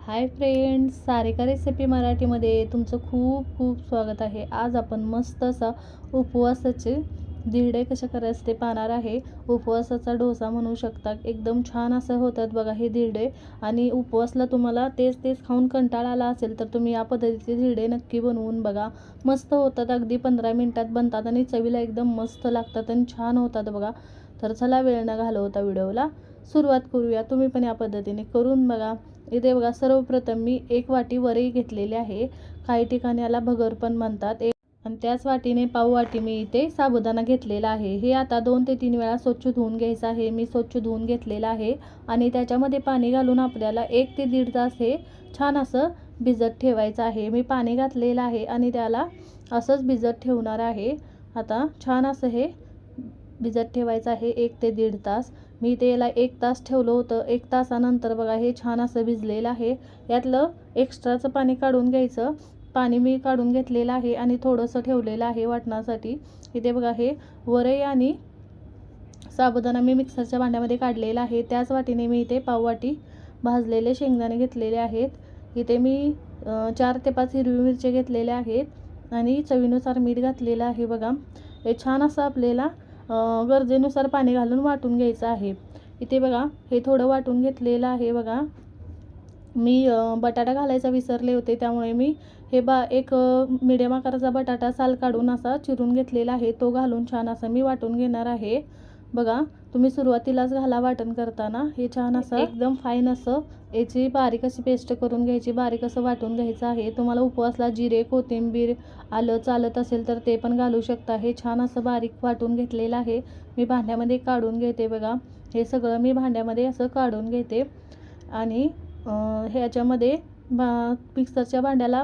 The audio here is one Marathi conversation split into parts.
हाय फ्रेंड्स सारिका रेसिपी मराठीमध्ये तुमचं खूप खूप स्वागत आहे. आज आपण मस्त असा उपवासाचे दिरडे कसे करायचे ते पाहणार आहे. उपवासाचा डोसा म्हणू शकता. एकदम छान असं होतात बघा हे धिरडे. आणि उपवासला तुम्हाला तेच तेच खाऊन कंटाळा आला असेल तर तुम्ही या पद्धतीचे धिरडे नक्की बनवून बघा. मस्त होतात अगदी पंधरा मिनटात बनतात आणि चवीला एकदम मस्त लागतात आणि छान होतात बघा. तर चला वेळ न घालवता व्हिडिओला सुरुवात करूया. तुम्ही पण या पद्धतीने करून बघा. इथे बघा सर्वप्रथम मी एक वाटी वरई घेतलेली आहे. काही ठिकाणी याला भगर पण म्हणतात. एक आणि त्याच वाटीने पाव वाटी मी इथे साबुदाणा घेतलेला आहे. हे आता दोन ते तीन वेळा स्वच्छ धुवून घ्यायचं आहे. मी स्वच्छ धुवून घेतलेलं आहे. आणि त्याच्यामध्ये पाणी घालून आपल्याला एक ते दीड तास हे छान असं भिजत ठेवायचं आहे. मी पाणी घातलेलं आहे आणि त्याला असंच भिजत ठेवणार आहे. आता छान असं हे भिजत ठेवायचं आहे एक ते दीड तास. मी ते याला एक तास ठेवलं होतं. एक तासानंतर बघा हे छान असं भिजलेलं आहे. यातलं एक्स्ट्राचं पाणी काढून घ्यायचं. पाणी मी काढून घेतलेलं आहे आणि थोडंसं ठेवलेलं आहे वाटण्यासाठी इथे बघा हे वरई आणि साबुदाणा मी मिक्सरच्या भांड्यामध्ये काढलेला आहे. त्याच वाटीने मी इथे पाववाटी भाजलेले शेंगदाणे घेतलेले आहेत. इथे मी चार ते पाच हिरवी मिरची घेतलेल्या आहेत आणि चवीनुसार मीठ घातलेलं आहे बघा. हे छान असं आपल्याला गरजेनुसार पाणी घालून वाटून घ्यायचं आहे. इथे बघा हे थोडं वाटून घेतलेलं आहे बघा. मी बटाटा घालायचा विसरले होते त्यामुळे मी हे बा एक मिडियम आकाराचा बटाटा साल काढून असा चिरून घेतलेला आहे. तो घालून छान असं मी वाटून घेणार आहे. बघा तुम्ही सुरुवातीलाच घाला वाटण करताना. हे छान असं एकदम फाईन असं. याची बारीक अशी पेस्ट करून घ्यायची. बारीक असं वाटून घ्यायचं आहे. तुम्हाला उपवासला जिरे कोथिंबीर आलं चालत असेल तर ते पण घालू शकता. हे छान असं बारीक वाटून घेतलेलं आहे. मी भांड्यामध्ये काढून घेते बघा. हे सगळं मी भांड्यामध्ये असं काढून घेते. आणि ह्याच्यामध्ये भा मिक्सरच्या भांड्याला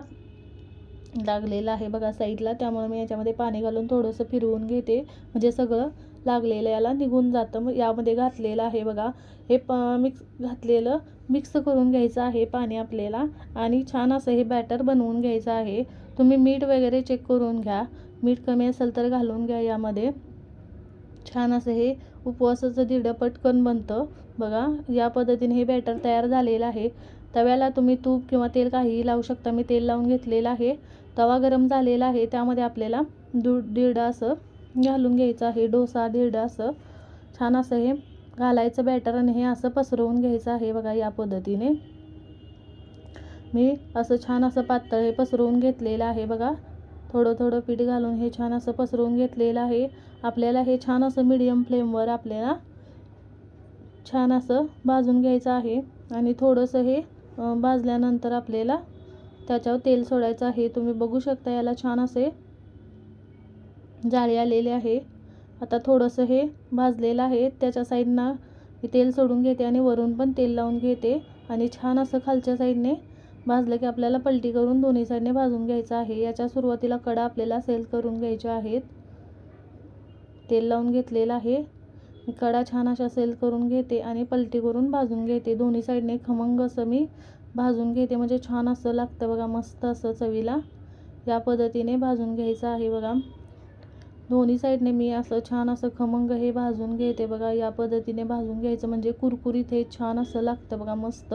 लागलेलं आहे बघा साईडला. त्यामुळे मी याच्यामध्ये पाणी घालून थोडंसं फिरवून घेते. म्हणजे सगळं लागलेलं याला निघून जातं. मग यामध्ये घातलेलं आहे बघा. हे प मिक्स घातलेलं मिक्स करून घ्यायचं आहे पाणी आपल्याला. आणि छान असं हे बॅटर बनवून घ्यायचं आहे. तुम्ही मीठ वगैरे चेक करून घ्या. मीठ कमी असेल तर घालून घ्या यामध्ये. छान असं हे उपवासाचं दिडं पटकन बनतं. बघा या पद्धतीने हे बॅटर तयार झालेलं आहे. तव्याला तुम्ही तूप किंवा तेल काहीही लावू शकता. मी तेल लावून घेतलेलं आहे. तवा गरम झालेला आहे. त्यामध्ये आपल्याला दू दीड असं घालून घ्यायचं आहे. डोसा दीड असं छान असं हे घालायचं बॅटर आणि हे असं पसरवून घ्यायचं आहे बघा या पद्धतीने. मी असं छान असं पातळ हे पसरवून घेतलेलं आहे बघा. थोडं थोडं पीठ घालून हे छान असं पसरवून घेतलेलं आहे. आपल्याला हे छान असं मिडियम फ्लेमवर आपल्याला छान असं भाजून घ्यायचं आहे. आणि थोडंसं हे भाजल्यानंतर आपल्याला त्याच्यावर तेल सोडायचं आहे. तुम्ही बघू शकता याला छान असे जाळी आलेले आहे. आता थोडंसं हे भाजलेलं आहे. त्याच्या साईडनं मी तेल सोडून घेते आणि वरून पण तेल लावून घेते. आणि छान असं खालच्या साईडने भाजलं की आपल्याला पलटी करून दोन्ही साईडने भाजून घ्यायचं आहे. याच्या सुरुवातीला कडा आपल्याला सेल करून घ्यायच्या आहेत. तेल लावून घेतलेलं आहे. मी कडा छान अशा सेल करून घेते आणि पलटी करून भाजून घेते. दोन्ही साईडने खमंग असं मी भाजून घेते. म्हणजे छान असं लागतं बघा मस्त असं चवीला. या पद्धतीने भाजून घ्यायचं आहे बघा. दोन्ही साईडने मी असं छान असं खमंग हे भाजून घेते बघा. या पद्धतीने भाजून घ्यायचं म्हणजे कुरकुरीत हे छान असं लागतं बघा मस्त.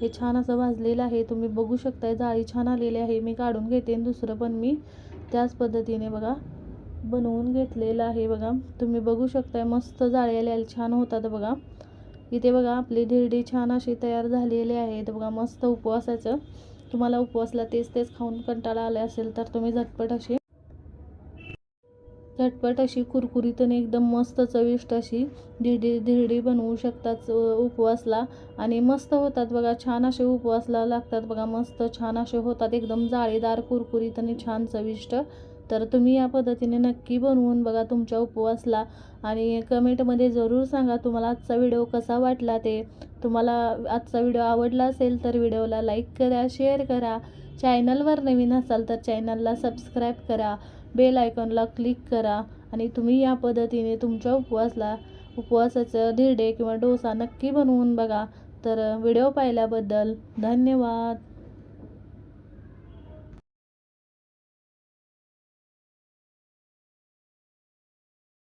हे छान असं भाजलेलं आहे. तुम्ही बघू शकताय जाळी छान आलेली आहे. मी काढून घेते आणि दुसरं पण मी त्याच पद्धतीने बघा बनवून घेतलेलं आहे बघा. तुम्ही बघू शकताय मस्त जाळी छान होतात बघा. इथे बघा आपली धिरडी छान अशी तयार झालेली आहे. तर बघा मस्त उपवासाचं. तुम्हाला उपवासला तेच तेच खाऊन कंटाळा आला असेल तर तुम्ही झटपट अशी झटपट अशी कुरकुरीत आणि एकदम मस्त चविष्ट अशी धिरडी धिरडी बनवू शकतात उपवासला. आणि मस्त होतात बघा छान असे उपवासला लागतात बघा मस्त छान असे होतात एकदम जाळीदार कुरकुरीत आणि छान चविष्ट. तर तुम्ही या पद्धतीने नक्की बनवून बघा तुमच्या उपवासला. आणि कमेंटमध्ये जरूर सांगा तुम्हाला आजचा व्हिडिओ कसा वाटला ते. तुम्हाला आजचा व्हिडिओ आवडला असेल तर व्हिडिओला लाईक करा शेअर करा. चॅनलवर नवीन असाल तर चॅनलला सबस्क्राईब करा. बेल आयकॉनला क्लिक करा आणि तुम्ही या पद्धतीने तुमच्या उपवासला उपवासाचं धिरडे किंवा डोसा नक्की बनवून बघा. तर व्हिडिओ पाहिल्याबद्दल धन्यवाद.